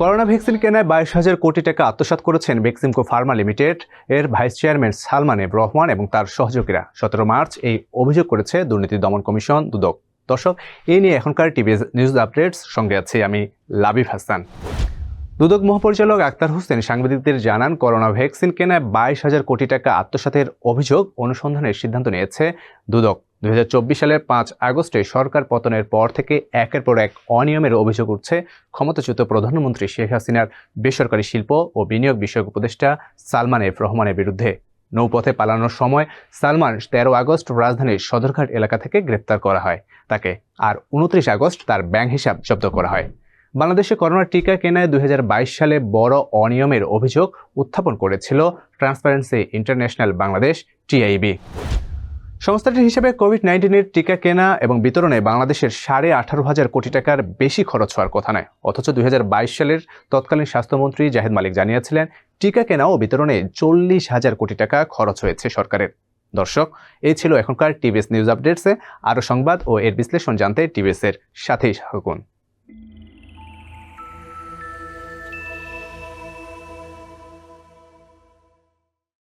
Corona vaccine কেনায় বাইশ হাজার কোটি টাকা আত্মসাত করেছেন ভ্যাকসিমকো ফার্মা লিমিটেড। এর ভাইস চেয়ারম্যান সালমান এব রহমান এবং তার সহযোগীরা সতেরো মার্চ এই অভিযোগ করেছে দুর্নীতি দমন কমিশন দুদক। দর্শক এই নিয়ে এখনকার টিভি নিউজ আপডেটস সঙ্গে আছি আমি লাবিব হাসান। দুদক মহাপরিচালক আক্তার হোসেন সাংবাদিকদের জানান, করোনা ভ্যাকসিন কেনায় বাইশ হাজার কোটি টাকা আত্মসাতের অভিযোগ অনুসন্ধানের সিদ্ধান্ত নিয়েছে দুদক। দুই হাজার চব্বিশ সালের পাঁচ আগস্টে সরকার পতনের পর থেকে একের পর এক অনিয়মের অভিযোগ উঠছে ক্ষমতাচ্যুত প্রধানমন্ত্রী শেখ হাসিনার বেসরকারি শিল্প ও বিনিয়োগ বিষয়ক উপদেষ্টা সালমান এফ রহমানের বিরুদ্ধে। নৌপথে পালানোর সময় সালমান তেরো আগস্ট রাজধানীর সদরঘাট এলাকা থেকে গ্রেপ্তার করা হয়। তাকে আর উনত্রিশ আগস্ট তার ব্যাংক হিসাব জব্দ করা হয়। বাংলাদেশে করোনার টিকা কেনায় দুই হাজার বাইশ সালে বড় অনিয়মের অভিযোগ উত্থাপন করেছিল ট্রান্সপারেন্সি ইন্টারন্যাশনাল বাংলাদেশ টিআইবি সংস্থাটির হিসেবে কোভিড নাইন্টিনের টিকা কেনা এবং বিতরণে বাংলাদেশের সাড়ে আঠারো হাজার কোটি টাকার বেশি খরচ হওয়ার কথা নয়। অথচ দুই হাজার বাইশ সালের তৎকালীন স্বাস্থ্যমন্ত্রী জাহেদ মালিক জানিয়েছিলেন, টিকা কেনা ও বিতরণে চল্লিশ হাজার কোটি টাকা খরচ হয়েছে সরকারের। দর্শক এই ছিল এখনকার টিভিএস নিউজ আপডেটসে। আরও সংবাদ ও এর বিশ্লেষণ জানতে টিভিএস এর সাথেই থাকুন।